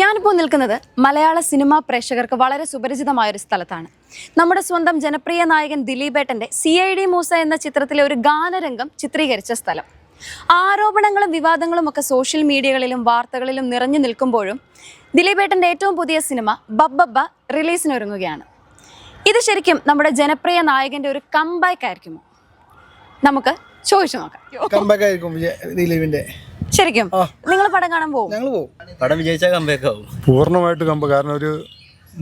ഞാനിപ്പോൾ നിൽക്കുന്നത് മലയാള സിനിമാ പ്രേക്ഷകർക്ക് വളരെ സുപരിചിതമായ ഒരു സ്ഥലത്താണ്. നമ്മുടെ സ്വന്തം ജനപ്രിയ നായകൻ ദിലീപേട്ടന്റെ സി ഐ ഡി മൂസ എന്ന ചിത്രത്തിലെ ഒരു ഗാനരംഗം ചിത്രീകരിച്ച സ്ഥലം. ആരോപണങ്ങളും വിവാദങ്ങളും ഒക്കെ സോഷ്യൽ മീഡിയകളിലും വാർത്തകളിലും നിറഞ്ഞു നിൽക്കുമ്പോഴും ദിലീപേട്ടന്റെ ഏറ്റവും പുതിയ സിനിമ ബബ്ബബ്ബ റിലീസിനൊരുങ്ങുകയാണ്. ഇത് ശരിക്കും നമ്മുടെ ജനപ്രിയ നായകന്റെ ഒരു കംബാക്ക് ആയിരിക്കുമോ? നമുക്ക് ചോദിച്ചു നോക്കാം. കമ്പാക്ക് ആയിരിക്കും വിജയ് ദിലീപിന്റെ. ശരിക്കും നിങ്ങൾ പടം കാണാൻ പോകും? ഞങ്ങൾ പോകും. പടം വിജയിച്ചാൽ കമ്പയൊക്കെ ആവും. പൂർണമായിട്ട് കമ്പ കാരണം ഒരു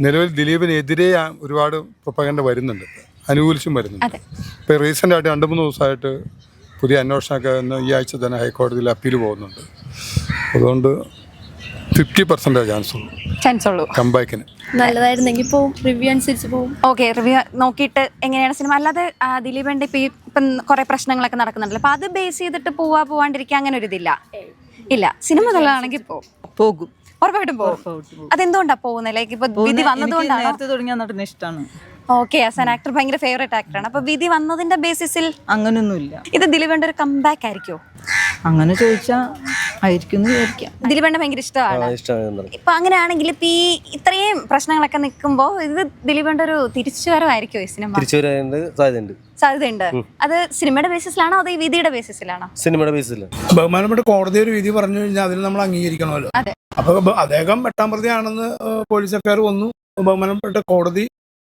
നിലവിൽ ദിലീപിനെതിരെ ഒരുപാട് പ്രൊപ്പകണ്ട വരുന്നുണ്ട്. അനുകൂലിച്ചും വരുന്നുണ്ട്. അതെ. ഇപ്പോൾ റീസെന്റ് ആയിട്ട് രണ്ട് മൂന്ന് ദിവസമായിട്ട് പുതിയ അന്വേഷണമൊക്കെ ഇന്ന് ഈ ആഴ്ച തന്നെ ഹൈക്കോടതിയിൽ അപ്പീൽ പോകുന്നുണ്ട്. അതുകൊണ്ട് ഫിഫ്റ്റി പെർസെന്റേജ് ചാൻസ് ഉള്ളൂ. ചാൻസ് ഉള്ളൂ. കമ്പാക്കിന് നല്ലതായിരുന്നെങ്കിൽ പോവും. റിവ്യൂ അനുസരിച്ച് പോവും. ഓക്കെ റിവ്യൂ നോക്കിയിട്ട് എങ്ങനെയാണ് സിനിമ അല്ലാതെ ദിലീപേന്റെ ഇപ്പൊ ഇപ്പം കുറെ പ്രശ്നങ്ങളൊക്കെ നടക്കുന്നുണ്ടല്ലോ. അപ്പൊ അത് ബേസ് ചെയ്തിട്ട് പോവാ പോവാണ്ടിരിക്കുക അങ്ങനെ ഒരു ഇതില്ല. ഇല്ല സിനിമ നല്ലതാണെങ്കിൽ പോകും. പോകും. ഉറപ്പായിട്ടും പോകും. അതെന്തുകൊണ്ടാ പോകുന്നത്? ലൈക്ക് ഇപ്പൊ വിധി വന്നതുകൊണ്ടാണ്? നേരത്തെ തുടങ്ങിയ നടന്ന ഇഷ്ടമാണ് ഓക്കെ ആസ് ആൻ ആക്ടർ ഭയങ്കര ഫേവറേറ്റ് ആക്ടറാണ് അപ്പൊ വിധി വന്നതിന്റെ ബേസിസിൽ അങ്ങനൊന്നുമില്ല. ഇത് ദിലീപിന്റെ ഒരു കംബാക്ക് ആയിരിക്കുമോ അങ്ങനെ ചോദിച്ചാ ആയിരിക്കും എന്ന് വിചാരിക്കാം. ദിലീപേണ്ട ഭയങ്കര ഇഷ്ടമാണ്. ഇഷ്ടമാണ് ഇപ്പൊ അങ്ങനെയാണെങ്കിൽ ഇപ്പൊ ഈ ഇത്രയും പ്രശ്നങ്ങളൊക്കെ നിൽക്കുമ്പോൾ ഇത് ദിലീപേണ്ട ഒരു തിരിച്ചുവരവായിരിക്കും ഈ സിനിമ? തിരിച്ചു വരാനുണ്ട് സാധ്യതയുണ്ട്. സാധ്യതയുണ്ട് അത് സിനിമയുടെ ബേസിസിലാണോ അതോ ഈ വിധിയുടെ ബേസിസിലാണോ സിനിമയുടെ ബേസിൽ ബഹുമാനപ്പെട്ട കോടതി ഒരു വിധി പറഞ്ഞു കഴിഞ്ഞാൽ അതിന് നമ്മൾ അംഗീകരിക്കണമല്ലോ. അതെ. അപ്പൊ അദ്ദേഹം എട്ടാം പ്രതിയാണെന്ന് പോലീസ് എഫ്ഐആർ വന്നു. ബഹുമാനപ്പെട്ട കോടതി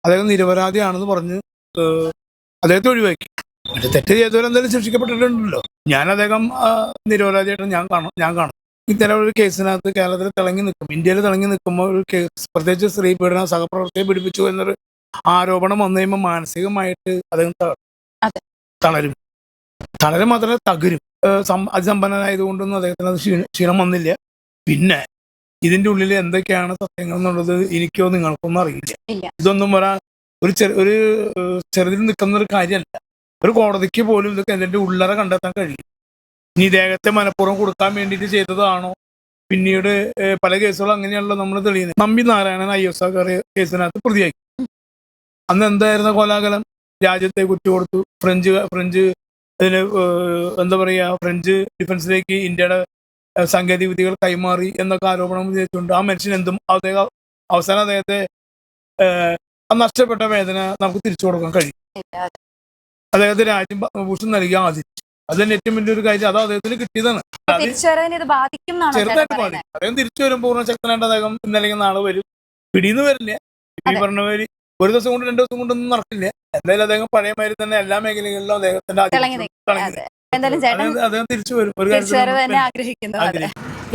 അദ്ദേഹം നിരപരാധിയാണെന്ന് പറഞ്ഞ് അദ്ദേഹത്തെ ഒഴിവാക്കി. മറ്റേ തെറ്റ് ചെയ്തവരെന്തായാലും ശിക്ഷിക്കപ്പെട്ടിട്ടുണ്ടല്ലോ. ഞാൻ അദ്ദേഹം നിരപരാധിയായിട്ട് ഞാൻ കാണും ഞാൻ കാണും. ഇത്തരം ഒരു കേസിനകത്ത് കേരളത്തിൽ തിളങ്ങി നിൽക്കും ഇന്ത്യയിൽ തിളങ്ങി നിൽക്കുമ്പോൾ ഒരു കേസ് പ്രത്യേകിച്ച് സ്ത്രീ പീഡന സഹപ്രവർത്തകയെ പീഡിപ്പിച്ചു എന്നൊരു ആരോപണം വന്നു കഴിയുമ്പോൾ മാനസികമായിട്ട് അദ്ദേഹം തളരും. തളരും മാത്രമല്ല തകരും. അതിസമ്പന്നനായതുകൊണ്ടൊന്നും അദ്ദേഹത്തിന് അത് ക്ഷീണം ക്ഷീണം വന്നില്ല. പിന്നെ ഇതിന്റെ ഉള്ളിൽ എന്തൊക്കെയാണ് സത്യങ്ങൾ എന്നുള്ളത് എനിക്കോ നിങ്ങൾക്കൊന്നും അറിയില്ല. ഇതൊന്നും ഒരാ ഒരു ചെറു ഒരു ചെറുതിൽ നിൽക്കുന്ന ഒരു കാര്യമല്ല. ഒരു കോടതിക്ക് പോലും ഇതൊക്കെ എന്തിന്റെ ഉള്ളറ കണ്ടെത്താൻ കഴിയും ഇനി ഇദ്ദേഹത്തെ മനഃപൂർവം കൊടുക്കാൻ വേണ്ടിയിട്ട് ചെയ്തതാണോ? പിന്നീട് പല കേസുകളും അങ്ങനെയാണല്ലോ നമ്മൾ തെളിയുന്നത്. Nambi Narayanan I S R കേസിനകത്ത് പ്രതിയാക്കി അന്ന് എന്തായിരുന്ന കോലാകലം രാജ്യത്തെ കുറ്റു ഫ്രഞ്ച് ഫ്രഞ്ച് അതിന് എന്താ പറയുക ഫ്രഞ്ച് ഡിഫൻസിലേക്ക് ഇന്ത്യയുടെ സാങ്കേതിക വിദ്യകൾ കൈമാറി എന്നൊക്കെ ആരോപണം ഉന്നയിച്ചുകൊണ്ട് ആ മനുഷ്യൻ എന്തും അദ്ദേഹം അവസാനം അദ്ദേഹത്തെ നഷ്ടപ്പെട്ട വേദന നമുക്ക് തിരിച്ചു കൊടുക്കാൻ കഴിയും. അദ്ദേഹത്തെ രാജ്യം ഭൂഷൺ നൽകിയാൽ മതി അത് തന്നെ ഏറ്റവും വലിയൊരു കാര്യം. അത് അദ്ദേഹത്തിന് കിട്ടിയതാണ്. ചെറുതായിട്ട് ബാധിക്കും. അദ്ദേഹം തിരിച്ചു വരും പൂർണ ശക്തനായിട്ട് അദ്ദേഹം ഇന്നല്ലെങ്കിൽ നാളെ വരും. പിടിയെന്ന് വരില്ല. ഈ. പറഞ്ഞ മാതിരി ഒരു ദിവസം കൊണ്ട് രണ്ടു ദിവസം കൊണ്ടൊന്നും നടക്കില്ല. എന്തായാലും അദ്ദേഹം പഴയ മാതിരി തന്നെ എല്ലാ മേഖലകളിലും അദ്ദേഹത്തിന്റെ അദ്ദേഹം- തിരിച്ചു വരും. ഒരു കാര്യം ആഗ്രഹിക്കുന്നു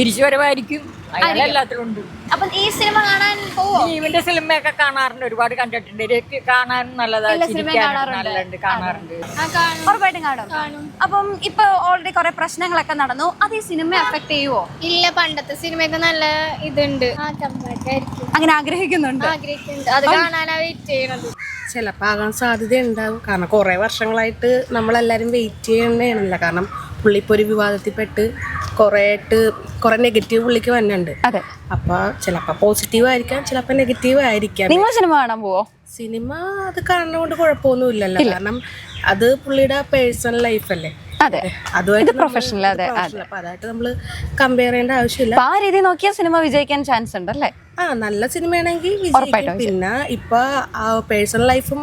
അതെ വരവായിരിക്കും തിരിച്ചുവരവായിരിക്കും അയാൾ എല്ലാത്തിലും ഉണ്ട് അപ്പൊ ഈ സിനിമ കാണാൻ പോവോ? ഇവന്റെ സിനിമയൊക്കെ കാണാറുണ്ട്. ഒരുപാട് കണ്ടിട്ടുണ്ട്. എനിക്ക് കാണാനും നല്ലതാ. എല്ലാ സിനിമയും ചിരിക്കാനും കാണാറുണ്ട്. നല്ലതുണ്ട് കാണാറുണ്ട്. ഉറപ്പായിട്ടും കാണും. അപ്പം ഇപ്പൊ ഓൾറെഡി കുറെ പ്രശ്നങ്ങളൊക്കെ നടന്നു. അത് ഈ സിനിമ എഫക്ട് ചെയ്യുവോ? ഇല്ല പണ്ടത്തെ സിനിമയൊക്കെ നല്ല ഇതുണ്ട്. ആ കമ്പാക്ക് അങ്ങനെ ആഗ്രഹിക്കുന്നുണ്ട്. ആഗ്രഹിക്കുന്നുണ്ട്. അത് കാണാനാ വെയിറ്റ് ചെയ്യണത്. ചിലപ്പോൾ ആകാൻ സാധ്യത ഉണ്ടാവും കാരണം കുറേ വർഷങ്ങളായിട്ട് നമ്മളെല്ലാവരും വെയിറ്റ് ചെയ്യണതാണല്ലോ കാരണം പുള്ളി ഇപ്പോൾ ഒരു വിവാദത്തിൽപ്പെട്ട് കുറേ ആയിട്ട് കുറേ നെഗറ്റീവ് പുള്ളിക്ക് വന്നിട്ടുണ്ട്. അതെ. അപ്പോൾ ചിലപ്പോൾ പോസിറ്റീവ് ആയിരിക്കാം ചിലപ്പോൾ നെഗറ്റീവ് ആയിരിക്കാം. നിങ്ങൾ സിനിമ കാണാൻ പോവോ? സിനിമ അത് കാണുന്നതുകൊണ്ട് കുഴപ്പമൊന്നുമില്ലല്ലോ. കാരണം അത് പുള്ളിയുടെ പേഴ്സണൽ ലൈഫല്ലേ അതെ. അതുമായിട്ട് പ്രൊഫഷണൽ അതെ, അതെ. അതായിട്ട് നമ്മൾ കമ്പയർ ചെയ്യേണ്ട ആവശ്യമില്ല. ആ രീതി നോക്കിയാൽ സിനിമ വിജയിക്കാൻ ചാൻസ് ഉണ്ട് അല്ലേ? ആ നല്ല സിനിമയാണെങ്കിൽ പിന്നെ ഇപ്പൊ പേഴ്സണൽ ലൈഫും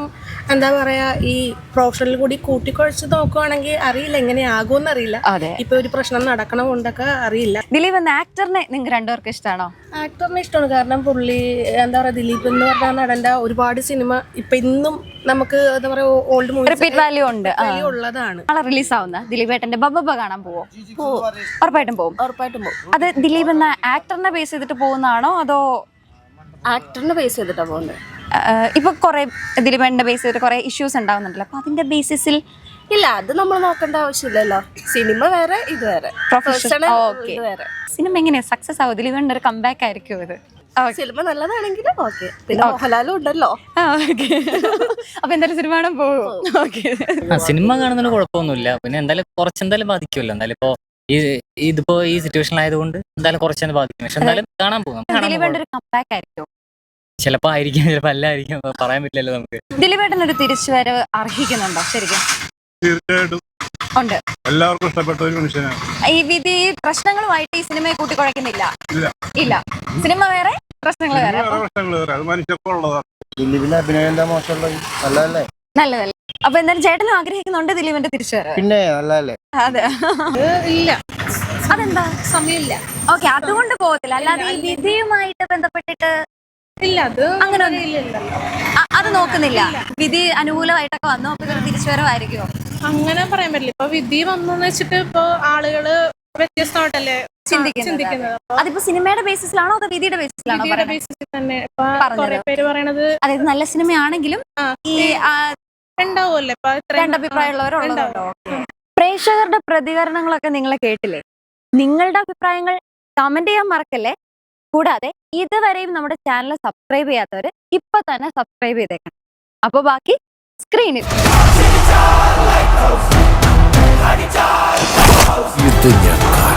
എന്താ പറയാ ഈ പ്രൊഫഷണൽ കൂടി കൂട്ടിക്കുഴച്ച് നോക്കുവാണെങ്കിൽ അറിയില്ല എങ്ങനെയാകുമെന്ന് അറിയില്ല. ഇപ്പൊ ഒരു പ്രശ്നം നടക്കണം കൊണ്ടൊക്കെ അറിയില്ല. ദിലീപ് എന്ന ആക്ടറിനെ നിങ്ങൾക്ക് രണ്ടുപേർക്ക് ഇഷ്ടമാണോ ആക്ടറിനെ ഇഷ്ടമാണ്. കാരണം പുള്ളി എന്താ പറയാ ദിലീപ് എന്ന് പറഞ്ഞ നടന്റെ ഒരുപാട് സിനിമ ഇപ്പൊ ഇന്നും നമുക്ക് എന്താ പറയാ ഓൾഡ് മൂവി റിപ്പീറ്റ് വാല്യൂ ഉണ്ട്. ഉള്ളതാണ്. റിലീസ് ആവുന്ന? ദിലീപേട്ടന്റെ ബബ്ബ കാണാൻ പോവോ? ഉറപ്പായിട്ടും. പോവും. ഉറപ്പായിട്ടും പോകും അത് ദിലീപ് എന്ന ആക്ടറിനെ ബേസ് ചെയ്തിട്ട് പോകുന്നതാണോ അതോ ആക്ടറിനെ ബേസ് ചെയ്തിട്ടാ പോകുന്നത്? ഇപ്പൊ കുറെ ദിലീപേട്ടന്റെ ബേസ് ചെയ്തിട്ട് കുറെ ഇഷ്യൂസ് ഉണ്ടാവുന്നുണ്ടല്ലോ. അപ്പൊ അതിന്റെ ബേസിസിൽ ഇല്ല അത് നമ്മൾ നോക്കേണ്ട ആവശ്യമില്ലല്ലോ. സിനിമ വേറെ ഇത് വേറെ. പ്രൊഫഷണൽ Personal ഇത് വേറെ. സിനിമ എങ്ങനെയാ? സക്സസ് ആവും? ദിലീപേണ്ട ഒരു കംബാക്ക് ആയിരിക്കും ഇത്? സിനിമ നല്ലതാണെങ്കിൽ ഓക്കെ പിന്നെ മോഹൻലാലും ഉണ്ടല്ലോ. ഓക്കെ അപ്പൊ എന്തായാലും സിനിമ കാണാൻ പോകും ഓക്കെ ആ സിനിമ കാണുന്നതിന് കുഴപ്പമൊന്നുമില്ല. പിന്നെ എന്തായാലും കുറച്ച് എന്തായാലും ബാധിക്കുമല്ലോ. എന്തായാലും ഇപ്പോ ഈ ഇതിപ്പോ ഈ സിറ്റുവേഷൻ ആയതുകൊണ്ട് എന്തായാലും കുറച്ച് ബാധിക്കും. പക്ഷെ എന്തായാലും കാണാൻ പോകും കാണാൻ പോകും. ഒരു കംബാക്ക് ആയിരിക്കും. ചിലപ്പോ ആയിരിക്കും ചിലപ്പോ അല്ലായിരിക്കും പറയാൻ പറ്റില്ലല്ലോ നമുക്ക്. ദിലീപേട്ടൻ ഒരു തിരിച്ചുവരവ് അർഹിക്കുന്നുണ്ടോ? ശരിക്കും. തീർച്ചയായിട്ടും. ഉണ്ട്. എല്ലാവർക്കും ഇഷ്ടപ്പെട്ട ഒരു മനുഷ്യനാണ്. ഈ വിധി പ്രശ്നങ്ങളുമായിട്ട് ഈ സിനിമയെ കൂട്ടിക്കുഴയ്ക്കുന്നില്ല? ഇല്ല. ഇല്ല. സിനിമ വേറെ? പ്രശ്നങ്ങൾ അത് മനുഷ്യർക്കുള്ളതാണ് ദിലീപിന്റെ അഭിനയം എന്താ മോശമുള്ളത്? നല്ലതല്ലേ? നല്ലതല്ലേ. അപ്പൊ എന്തായാലും ചേട്ടനും ആഗ്രഹിക്കുന്നുണ്ട് ദിലീപിന്റെ തിരിച്ചു വരവ് പിന്നെ നല്ലതല്ലേ? അതെ. ഇല്ല. അതെന്താ? സമയമില്ല. ഓക്കെ അതുകൊണ്ട് പോകത്തില്ല. അല്ലാതെ ഈ വിധിയുമായിട്ട് ബന്ധപ്പെട്ടിട്ട് ഇല്ല അത് അങ്ങനെ ഒന്നും- അത് നോക്കുന്നില്ല. വിധി അനുകൂലമായിട്ടൊക്കെ വന്നു? അപ്പൊ ഇതൊരു തിരിച്ചുവരവായിരിക്കുമോ അങ്ങനെ പറയാൻ പറ്റില്ല. ഇപ്പൊ വിധി വന്നു വെച്ചിട്ട് ഇപ്പൊ ആളുകൾ വ്യത്യസ്തമായിട്ടല്ലേ ചിന്തിക്കുന്നത്. അതിപ്പോ സിനിമയുടെ ബേസിസിലാണോ അതോ വിധിയുടെ ബേസിസിലാണോ പറയുന്നത്? ബേസിസിൽ തന്നെ. കുറെ പേര് പറയണത് അതായത് നല്ല സിനിമയാണെങ്കിലും ഈ ഉണ്ടാവുമല്ലോ ഉണ്ടാവും. പ്രേക്ഷകരുടെ പ്രതികരണങ്ങളൊക്കെ നിങ്ങളെ കേട്ടില്ലേ? നിങ്ങളുടെ അഭിപ്രായങ്ങൾ കമന്റ് ചെയ്യാൻ മറക്കല്ലേ? കൂടാതെ ഇതുവരെയും നമ്മുടെ ചാനൽ സബ്സ്ക്രൈബ് ചെയ്യാത്തവര് ഇപ്പൊ തന്നെ സബ്സ്ക്രൈബ് ചെയ്തേക്കണം അപ്പൊ ബാക്കി സ്ക്രീനിൽ കാണും.